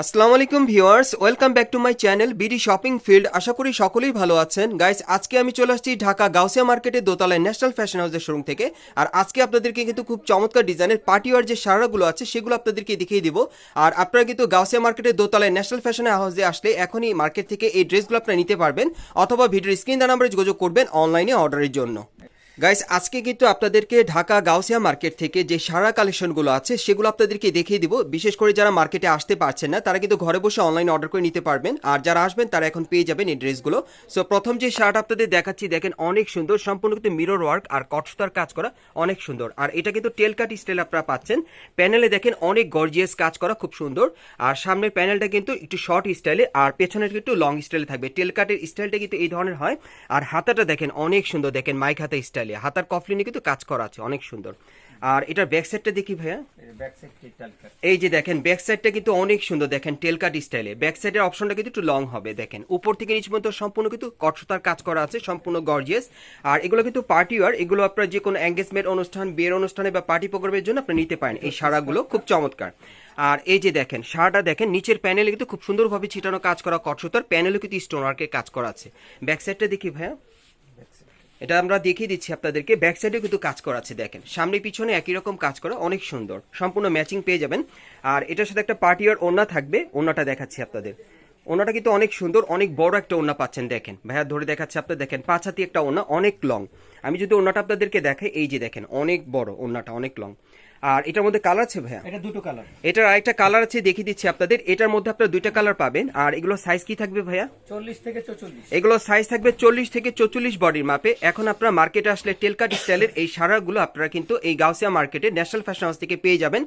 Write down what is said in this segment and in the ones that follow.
আসসালামু আলাইকুম viewers, welcome back to my channel BD shopping field. আশা করি সকলেই ভালো আছেন। গাইস, আজকে আমি চলে আসছি ঢাকা গাউসিয়া মার্কেটের দোতলায় ন্যাশনাল ফ্যাশন হাউসের শোরুম থেকে। আর আজকে আপনাদেরকে কিন্তু খুব চমৎকার ডিজাইনের পার্টিওয়ার যে সারাগুলো আছে, সেগুলো আপনাদেরকে দেখিয়ে দিব। আর আপনারা কিন্তু গাউসিয়া মার্কেটের দোতলায় ন্যাশনাল ফ্যাশন হাউসে আসলে এখনই মার্কেট থেকে এই ড্রেসগুলো আপনারা নিতে পারবেন, অথবা ভিডিওর স্ক্রিন নাম্বারে যোগাযোগ করবেন অনলাইনে অর্ডারের জন্য। গাইস আজকে কিন্তু আপনাদেরকে ঢাকা গাউসিয়া মার্কেট থেকে যে সারা কালেকশনগুলো আছে, সেগুলো আপনাদেরকে দেখিয়ে দিব। বিশেষ করে যারা মার্কেটে আসতে পারছেন না, তারা কিন্তু ঘরে বসে অনলাইন অর্ডার করে নিতে পারবেন। আর যারা আসবেন, তারা এখন পেয়ে যাবেন এই ড্রেসগুলো। সো প্রথম যে শার্ট আপনাদের দেখাচ্ছি, দেখেন অনেক সুন্দর, সম্পূর্ণ কিন্তু মিরর ওয়ার্ক আর কটসতার কাজ করা অনেক সুন্দর। আর এটা কিন্তু টেল কাট স্টাইল আপনারা পাচ্ছেন। প্যানেলে দেখেন অনেক গর্জিয়াস কাজ করা, খুব সুন্দর। আর সামনের প্যানেলটা কিন্তু একটু শর্ট স্টাইলে আর পেছনের একটু লং স্টাইলে থাকবে। টেল কাটের স্টাইলটা কিন্তু এই ধরনের হয়। আর হাতাটা দেখেন অনেক সুন্দর, দেখেন মাইক হাতা স্টাইলে হাতার কফলিনে কিন্তু কাজ করা আছে অনেক সুন্দর। আর এটার ব্যাক সাইডটা দেখি ভাইয়া। এই যে দেখেন ব্যাক সাইডটা কিন্তু অনেক সুন্দর দেখেন টেল কাট স্টাইলে ব্যাক সাইডের অপশনটা কিন্তু একটু লং হবে দেখেন। উপর থেকে নিচ পর্যন্ত সম্পূর্ণ কিন্তু কটসতার কাজ করা আছে সম্পূর্ণ গর্জিয়াস আর এগুলো কিন্তু পার্টি ওয়ার এগুলো আপনার যে কোনো এঙ্গেজমেন্ট অনুষ্ঠান বিয়ের অনুষ্ঠানে বা পার্টি প্রোগ্রামের জন্য আপনি নিতে পারেন। এই সারাগুলো খুব চমৎকার। আর এই যে দেখেন সারাটা দেখেন নিচের প্যানেলে কিন্তু খুব সুন্দরভাবে ছিটানো কাজ করা কটসতার প্যানেলে কিন্তু স্টোন ওয়ার্কের কাজ করা আছে। ব্যাক সাইডটা দেখি ভাইয়া। এটা আমরা দেখিয়ে দিচ্ছি আপনাদেরকে। ব্যাক সাইডে কিন্তু কাজ করাচ্ছে দেখেন। সামনে পিছনে একই রকম কাজ করা, অনেক সুন্দর। সম্পূর্ণ ম্যাচিং পেয়ে যাবেন। আর এটার সাথে একটা পার্টি আর ওড়না থাকবে, ওড়নাটা দেখাচ্ছি আপনাদের। ওনাটা কিন্তু অনেক সুন্দর, অনেক বড় একটা ওড়না পাচ্ছেন, দেখেন। ভাইয়া, ধরে দেখাচ্ছে আপনার দেখেন, পাঁচ হাতি একটা ওড়না, অনেক লং আমি যদি ওড়নাটা আপনাদেরকে দেখাই, এই যে দেখেন, অনেক বড় ওড়নাটা, অনেক লং আর এটার মধ্যে কালার আছে ভাইয়া? এটা দুটো কালার এটার আরেকটা কালার আছে দেখিয়ে দিচ্ছি আপনাদের। এটার মধ্যে আপনার দুইটা কালার পাবেন। আর এগুলো সাইজ কি থাকবে ভাইয়া? চল্লিশ থেকে চৌচল্লিশ। এগুলো সাইজ থাকবে চল্লিশ থেকে চৌচল্লিশ বডির মাপে এখন আপনারা মার্কেটে আসলে টেলকাট স্টাইলের এই সারাগুলো আপনারা কিন্তু এই গাউসিয়া মার্কেটে ন্যাশনাল ফ্যাশন হাউস থেকে পেয়ে যাবেন।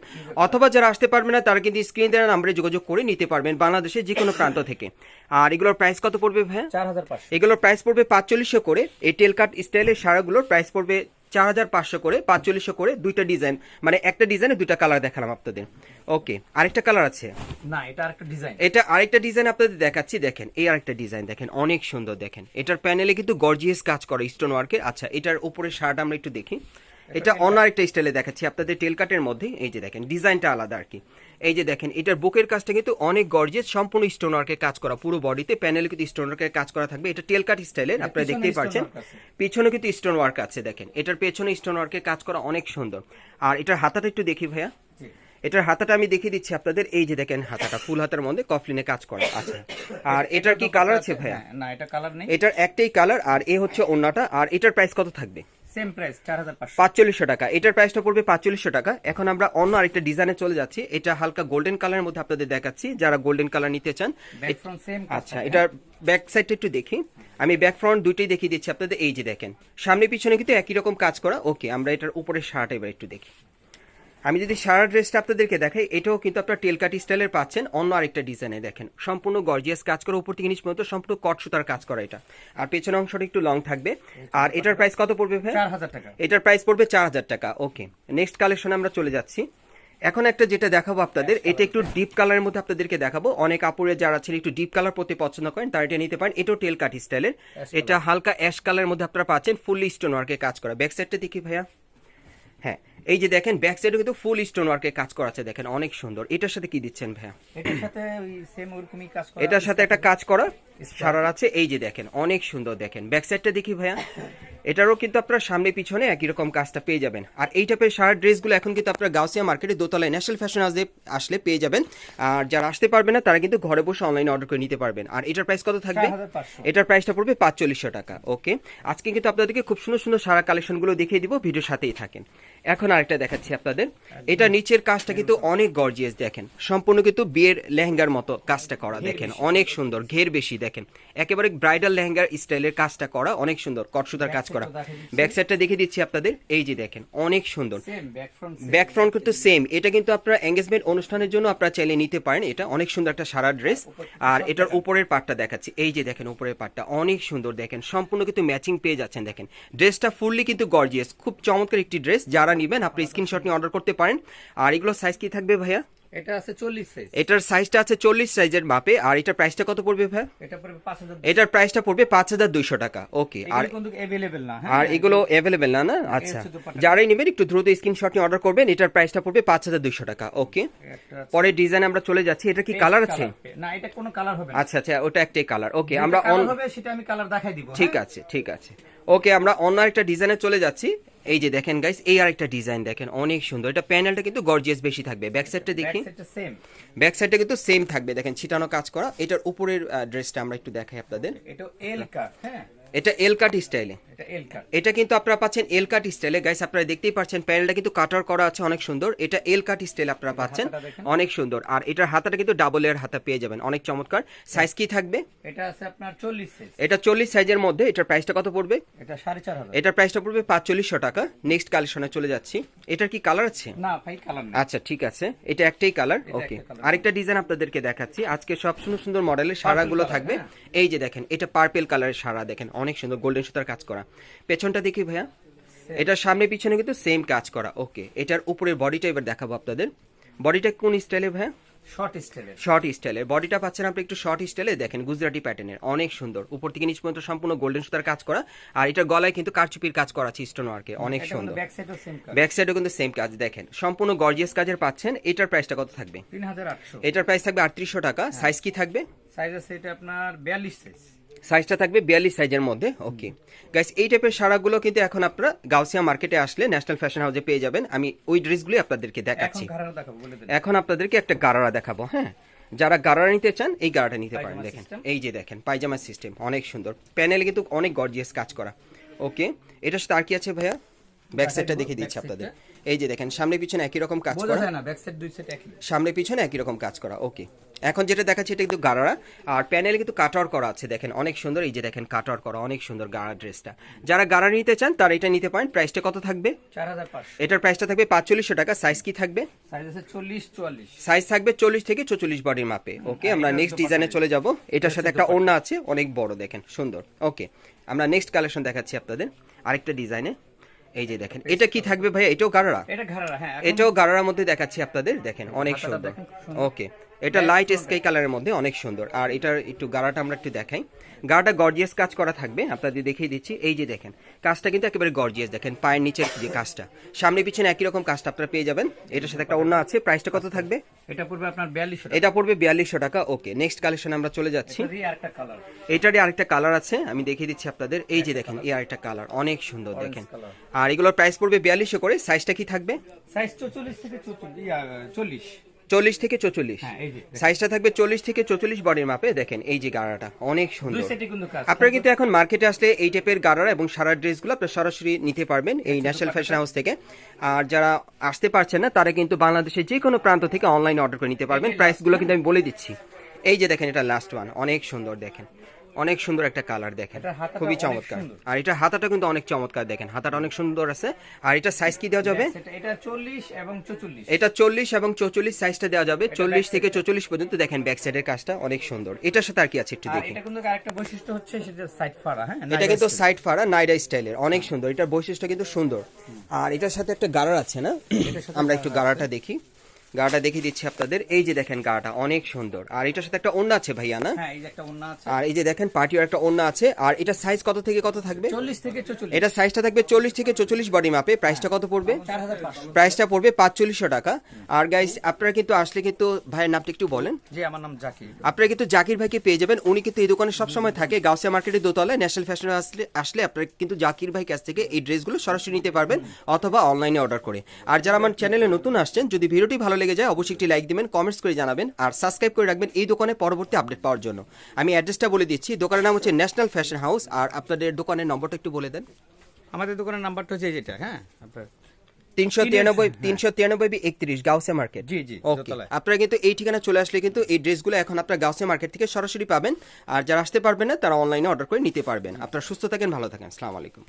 অথবা যারা আসতে পারবেন না তারা কিন্তু স্ক্রিন দেওয়ার নাম্বারে যোগাযোগ করে নিতে পারবেন বাংলাদেশের যে কোনো প্রান্ত থেকে। আর এগুলোর প্রাইস কত পড়বে ভাইয়া? চার হাজার পাঁচশো। এগুলোর প্রাইস পড়বে পাঁচচল্লিশশো করে। এই টেলকাট স্টাইলের সারাগুলোর প্রাইস পড়বে চার হাজার পাঁচশো করে পাঁচচল্লিশশো করে দুইটা ডিজাইন। মানে একটা ডিজাইনে দুইটা কালার দেখালাম আপনাদের। ওকে আরেকটা কালার আছে? না এটা আরেকটা ডিজাইন। এটা আরেকটা ডিজাইন আপনাদের দেখাচ্ছি দেখেন এই আরেকটা ডিজাইন দেখেন অনেক সুন্দর দেখেন। এটার প্যানেলে কিন্তু গর্জিয়াস কাজ করে স্টোন ওয়ার্কের আচ্ছা এটার উপরে শার্ট আমরা একটু দেখি। এটা অন্য আরেকটা স্টাইলে দেখাচ্ছি আপনাদের টেলকাটের মধ্যে। এই যে দেখেন ডিজাইনটা আলাদা আর কি। এই যে দেখেন এটার বুকের কাজটা কিন্তু অনেক গর্জিয়াস সম্পূর্ণ স্টোন ওয়ার্কের কাজ করা পুরো বডিতে প্যানেলে কিন্তু স্টোন ওয়ার্কের কাজ করা থাকবে। এটা টেলকাট স্টাইলের আপনারা দেখতেই পাচ্ছেন। পিছনে কিন্তু স্টোন ওয়ার্ক আছে দেখেন। এটার পেছনে স্টোন ওয়ার্কের কাজ করা অনেক সুন্দর। আর এটার হাতাটা একটু দেখি ভাইয়া। এটার হাতাটা আমি দেখিয়ে দিচ্ছি আপনাদের। এই যে দেখেন হাতাটা ফুল হাতার মধ্যে কফলিনে কাজ করা আছে। আর এটার কি কালার আছে ভাইয়া? হ্যাঁ, না এটা কালার নেই। এটার একটাই কালার আর এ হচ্ছে অন্যটা আর এটার প্রাইস কত থাকবে? সেম প্রাইস চার হাজার পাঁচশো। পাঁচচল্লিশশো টাকা। এটার প্রাইসটা পড়বে পাঁচচল্লিশশো টাকা। এখন আমরা অন্য আরেকটা ডিজাইনে চলে যাচ্ছি। এটা হালকা গোল্ডেন কালারের মধ্যে আপনাদের দেখাচ্ছি। যারা গোল্ডেন কালার নিতে চান আচ্ছা এটার ব্যাক সাইডটা একটু দেখি। আমি ব্যাক ফ্রন্ট দুইটাই দেখিয়ে দিচ্ছি আপনাদের। এই যে দেখেন সামনে পিছনে কিন্তু একই রকম কাজ করা। ওকে আমরা এটার উপরে শার্ট এবার একটু দেখি। আমি যদি সারা ড্রেসটা আপনাদেরকে দেখাই এটাও কিন্তু আপনার টেলকাটি স্টাইলের পাচ্ছেন। অন্য আরেকটা ডিজাইনে দেখেন। সম্পূর্ণ গর্জিয়াস কাজ করে উপর থেকে নিচ পর্যন্ত সম্পূর্ণ কট সুতার কাজ করা এটা। আর পেছনের অংশটা একটু লং থাকবে। আর এটার প্রাইস কত পড়বে ভাই? চার হাজার টাকা। এটার প্রাইস পড়বে চার হাজার টাকা। ওকে নেক্সট কালেকশনে আমরা চলে যাচ্ছি। এখন একটা যেটা দেখাবো আপনাদের এটা একটু ডিপ কালারের মধ্যে আপনাদেরকে দেখাবো। অনেক আপুরে যারা ছিল একটু ডিপ কালার পড়তে পছন্দ করেন তারা এটা নিতে পারেন। এটাও টেল কাট স্টাইলের এটা হালকা অ্যাশ কালারের মধ্যে আপনারা পাচ্ছেন ফুললি স্টোন ওয়ার্কে কাজ করা। ব্যাক সাইডটা দেখি ভাইয়া। হ্যাঁ এই যে দেখেন ব্যাক সাইডে কিন্তু ফুল স্টোন ওয়ার্কে কাজ করা আছে দেখেন অনেক সুন্দর। এটার সাথে কি দিচ্ছেন ভাইয়া? এটার সাথে ওই সেম ওরকমই কাজ করা এটার সাথে একটা কাজ করা সারার আছে। এই যে দেখেন অনেক সুন্দর দেখেন। ব্যাক সাইডটা দেখি ভাইয়া। এটারও কিন্তু আপনার সামনে পিছনে একই রকম কাজটা পেয়ে যাবেন। আর এই টাইপের সারার ড্রেসগুলো এখন কিন্তু আপনার গাউসিয়া মার্কেটে দোতলায় ন্যাশনাল ফ্যাশন হাউসে আসলে পেয়ে যাবেন। আর যারা আসতে পারবে না তারা কিন্তু ঘরে বসে অনলাইনে অর্ডার করে নিতে পারবেন। আর এটার প্রাইস কত থাকবে? 4500 এটার প্রাইসটা পড়বে পাঁচচল্লিশশো টাকা। ওকে আজকে কিন্তু আপনাদেরকে খুব সুন্দর সুন্দর সারা কালেকশনগুলো দেখিয়ে দিব। ভিডিওর সাথেই থাকেন। এখন আরেকটা দেখাচ্ছি আপনাদের। এটা নিচের কাজটা কিন্তু অনেক গর্জিয়াস দেখেন। সম্পূর্ণ কিন্তু বিয়ের লেহেঙ্গার মতো কাজটা করা দেখেন। অনেক সুন্দর ঘের বেশি দেখেন। একেবারে ব্রাইডাল লেহেঙ্গার স্টাইলের কাজটা করা অনেক সুন্দর কটসুতার কাজ করা। ব্যাক সাইডটা দেখিয়ে দিচ্ছি আপনাদের। এই যে দেখেন অনেক সুন্দর। Same back front back front কিন্তু সেম এটা কিন্তু আপনারা এঙ্গেজমেন্ট অনুষ্ঠানের জন্য আপনারা চাইলে নিতে পারেন। এটা অনেক সুন্দর একটা সারা ড্রেস আর এটার উপরের পার্টটা দেখাচ্ছি। এই যে দেখেন উপরের পার্টটা অনেক সুন্দর দেখেন। সম্পূর্ণ কিন্তু ম্যাচিং পেয়ে যাচ্ছেন দেখেন। ড্রেসটা ফুললি কিন্তু গর্জিয়াস খুব চমৎকার একটি ড্রেস যারা নেবেন আপনি স্ক্রিনশট নিয়ে অর্ডার করতে পারেন। আর এগুলো সাইজ কি থাকবে ভাইয়া? এটা আছে চল্লিশ সাইজ এটার সাইজটা আছে চল্লিশ সাইজের মাপে। আর এটার প্রাইসটা কত পড়বে ভাই এটা পড়বে পাঁচ হাজার এটার প্রাইসটা পড়বে পাঁচ হাজার দুইশো টাকা। ওকে আর এগুলো কিন্তু অ্যাভেলেবেল না হ্যাঁ? আর এগুলো অ্যাভেলেবেল না না? আচ্ছা। যারাই নেবেন একটু দ্রুত স্ক্রিনশট নিয়ে অর্ডার করবেন। এটার প্রাইসটা পড়বে পাঁচ হাজার দুইশো টাকা। ওকে পরে ডিজাইন আমরা চলে যাচ্ছি। এটা কি কালার আছে? না এটা কোনো কালার হবে না। আচ্ছা আচ্ছা ওটা একটাই কালার ওকে আমরা অন হবে সেটা আমি কালার দেখাই দিব ঠিক আছে ঠিক আছে। ওকে আমরা অন্য একটা ডিজাইনে চলে যাচ্ছি। এই যে দেখেন গাইস এই আরেকটা ডিজাইন দেখেন অনেক সুন্দর। এটা প্যানেলটা কিন্তু গর্জিয়াস বেশি থাকবে। ব্যাক সাইডটা দেখি। ব্যাক সাইডটা কিন্তু সেম থাকবে। দেখেন ছিটানো কাজ করা। এটার উপরের ড্রেসটা আমরা একটু দেখাই আপনাদের। এটা এল কাট হ্যাঁ? এটা এল কাট স্টাইলে এটা এটা কিন্তু আপনারা পাচ্ছেন এল কাট স্টাইলে গাইস আপনারা দেখতেই পাচ্ছেন প্যানেলটা কিন্তু কাটার করা আছে অনেক সুন্দর। এটা এল কাট স্টাইল আপনারা পাচ্ছেন অনেক সুন্দর। আর এটার হাতাটা কিন্তু ডাবল এর হাতা পেয়ে যাবেন অনেক চমৎকার। সাইজ কি থাকবে? এটা আছে আপনার চল্লিশ সাইজ এটা চল্লিশ সাইজের মধ্যে এটার প্রাইসটা কত পড়বে? এটা সাড়ে চার হাজার। এটার প্রাইসটা পড়বে পাঁচচল্লিশশো টাকা। নেক্সট কালেকশনে চলে যাচ্ছি। এটার কি কালার আছে? না ভাই কালার না আচ্ছা ঠিক আছে। এটা একটাই কালার ওকে আরেকটা ডিজাইন আপনাদেরকে দেখাচ্ছি। আজকে সব সুন্দর সুন্দর মডেলের সারাগুলো থাকবে। হ্যাঁ। এই যে দেখেন এটা পার্পেল কালারের সারা দেখেন। অনেক সুন্দর গোল্ডেন সুতার কাজ করা। পেছনটা দেখি ভাইয়া। এটার সামনে পিছনে কিন্তু সেম কাজ করা। ওকে এটার উপরের বডিটা এবার দেখাবো আপনাদের। বডিটা কোন স্টাইলে ভাইয়া? শর্ট স্টাইলের শর্ট স্টাইলের বডিটা পাচ্ছেন আপনি একটু শর্ট স্টাইলে দেখেন গুজরাটি প্যাটার্নের অনেক সুন্দর। উপর থেকে নিচ পর্যন্ত সম্পূর্ণ গোল্ডেন সুতার কাজ করা। আর এটা গলায় কিন্তু কারচুপির কাজ করা আছে স্টোন ওয়ার্কে অনেক সুন্দর। ব্যাক সাইডও কিন্তু সেম কাজ। দেখেন সম্পূর্ণ গর্জিয়াস কাজের পাচ্ছেন। এটার প্রাইসটা কত থাকবে? এটার প্রাইস থাকবে আটত্রিশশো টাকা। সাইজ কি থাকবে? সাইজ আছে এটা আপনার বিয়াল্লিশ সাইজ সাইজটা থাকবে বিয়াল্লিশ সাইজের মধ্যে ওকে গাইস এই টাইপের সারাগুলো কিন্তু এখন আপনারা গাউসিয়া মার্কেটে আসলে ন্যাশনাল ফ্যাশন হাউসে পেয়ে যাবেন। আমি ওই ড্রেসগুলি আপনাদেরকে দেখাচ্ছি। এখন আপনাদেরকে একটা গারারা দেখাবো হ্যাঁ। যারা গারারা নিতে চান এই গারাটা নিতে পারেন দেখেন। এই যে দেখেন পায়জামা সিস্টেম অনেক সুন্দর। প্যানেল কিন্তু অনেক গর্জিয়াস কাজ করা ওকে সাথে আর কি আছে ভাইয়া? ব্যাক সাইডটা দেখিয়ে দিচ্ছি আপনাদের। এই যে দেখেন সামনে পিছনে একই রকম কাজ করা। সামনে পিছনে একই। রকম কাজ করা ওকে এখন যেটা দেখাচ্ছি এটা কিন্তু গারারা। আর প্যানেলে কিন্তু কাটার করা আছে দেখেন অনেক সুন্দর। এই যে দেখেন কাটার করা অনেক সুন্দর গাড়া ড্রেসটা। যারা গাড়া নিতে চান তারা এটা নিতে পারেন। প্রাইসটা কত থাকবে? এটার প্রাইসটা থাকবে পাঁচচল্লিশশো টাকা। সাইজ কি থাকবে? সাইজ থাকবে চল্লিশ থেকে চল্লিশ বডির মাপে। ওকে আমরা নেক্সট ডিজাইনে চলে যাব। এটার সাথে একটা ওড়না আছে অনেক বড় দেখেন সুন্দর। ওকে আমরা নেক্সট কালেকশন দেখাচ্ছি আপনাদের আরেকটা ডিজাইনে এই যে দেখেন এটা কি থাকবে ভাই এটাও গাড়া এটা ঘাড়া হ্যাঁ এটাও গাড়ার মধ্যে দেখাচ্ছি আপনাদের দেখেন অনেক সুন্দর। ওকে এটা লাইট স্কাই কালারের মধ্যে অনেক সুন্দর। আর এটার একটু গাড়াটা আমরা একটু দেখাই। গাড়াটা গর্জিয়াস কাজ করা থাকবে আপনাদের দেখিয়ে দিচ্ছি। এই যে দেখেন কাজটা কিন্তু একেবারে গর্জিয়াস দেখেন পায়ের নিচের যে কাজটা। সামনে পিছনে একই রকম কাজটা আপনারা পেয়ে যাবেন। এটার সাথে একটা অন্য আছে প্রাইসটা কত থাকবে? এটা পড়বে আপনার বিয়াল্লিশ এটা পড়বে বিয়াল্লিশশো টাকা ওকে নেক্সট কালেকশন আমরা চলে যাচ্ছি। এটারই আরেকটা কালার আছে আমি দেখিয়ে দিচ্ছি আপনাদের। এই যে দেখেন এই আরেকটা কালার অনেক সুন্দর দেখেন। আর এগুলোর প্রাইস পড়বে বিয়াল্লিশশো করে সাইজটা কি থাকবে? সাইজ চল্লিশ থেকে চল্লিশ। চল্লিশ থেকে চল্লিশ হ্যাঁ এই যে সাইজটা থাকবে চল্লিশ থেকে চল্লিশ বডির মাপে দেখেন এই যে গাড়াটা অনেক সুন্দর। আপনারা কিন্তু এখন মার্কেটে আসলে এই টাইপের গাড়ারা এবং সারা ড্রেসগুলো আপনারা সরাসরি নিতে পারবেন এই ন্যাশনাল ফ্যাশন হাউস থেকে। আর যারা আসতে পারছেন না তারা কিন্তু বাংলাদেশের যে কোনো প্রান্ত থেকে অনলাইনে অর্ডার করে নিতে পারবেন। প্রাইসগুলো কিন্তু আমি বলে দিচ্ছি। এই যে দেখেন এটা লাস্ট ওয়ান অনেক সুন্দর দেখেন। অনেক সুন্দর একটা কালার দেখেন। খুবই চমৎকার। আর এটা হাতাটা কিন্তু অনেক চমৎকার দেখেন। হাতাটা অনেক সুন্দর আছে। আর এটা সাইজ কি দেওয়া যাবে? এটা চল্লিশ এবং চল্লিশ এটা চল্লিশ এবং চৌচল্লিশ সাইজটা দেওয়া যাবে। চল্লিশ থেকে চৌচল্লিশ পর্যন্ত দেখেন ব্যাক সাইডের কাজটা অনেক সুন্দর। এটার সাথে আর কি আছে একটু দেখি। এটা কিন্তু আরেকটা বৈশিষ্ট্য হচ্ছে সেটা সাইড ফাড়া হ্যাঁ? এটা কিন্তু সাইড ফাড়া নাইডা স্টাইলের অনেক সুন্দর। এটার বৈশিষ্ট্য কিন্তু সুন্দর। আর এটার সাথে একটা গাড়ার আছে না? আমরা একটু গাড়াটা দেখি। গাড়াটা দেখিয়ে দিচ্ছি আপনাদের। এই যে দেখেন গাটা অনেক সুন্দর। আর এটার সাথে একটা ওন্না আছে ভাইয়া না? হ্যাঁ এই যে একটা ওন্না আছে। আর এই যে দেখেন পার্টির একটা ওন্না আছে। আর এটা সাইজ কত থেকে কত থাকবে? চল্লিশ থেকে এটা সাইজটা থাকবে চল্লিশ থেকে চল্লিশ বডি মাপে প্রাইসটা কত পড়বে? প্রাইসটা পড়বে পাঁচচল্লিশশো টাকা। আর গাইস আপনারা কিন্তু আসলে কিন্তু ভাইয়ের নামটা একটু বলেন। জি আমার নাম জাকির। আপনারা কিন্তু জাকির ভাইকে পেয়ে যাবেন। উনি কিন্তু এই দোকানে সবসময় থাকে। গাউসিয়া মার্কেটের দোতলায় ন্যাশনাল ফ্যাশন আসলে আসলে আপনারা কিন্তু জাকির ভাই কাছ থেকে এই ড্রেসগুলো সরাসরি নিতে পারবেন অথবা অনলাইনে অর্ডার করে। আর যারা আমার চ্যানেলে নতুন আসছেন যদি ভিডিওটি ভালো লেগে যায় অবশ্যই একটি লাইক দিবেন কমেন্টস করে জানাবেন আর সাবস্ক্রাইব করে রাখবেন এই দোকানে পরবর্তী আপডেট পাওয়ার জন্য। আমি অ্যাড্রেসটা বলে দিচ্ছি দোকানের নাম হচ্ছে ন্যাশনাল ফ্যাশন হাউস আর আপনাদের দোকানের নম্বরটা একটু বলে দেন। আমাদের দোকানের নাম্বারটা হচ্ছে যেটা হ্যাঁ? আপনার তিনশো তিরানব্বই তিনশো তিরানব্বই একত্রিশ গাউসিয়া মার্কেট জি, জি, ওকে আপনারা কিন্তু এই ঠিকানা চলে আসলে কিন্তু এই ড্রেসগুলো এখন আপনার গাউসিয়া মার্কেট থেকে সরাসরি পাবেন আর যারা আসতে পারবেন না তারা অনলাইনে অর্ডার করে নিতে পারবেন। আপনারা সুস্থ থাকেন ভালো থাকেন। আসসালামু আলাইকুম।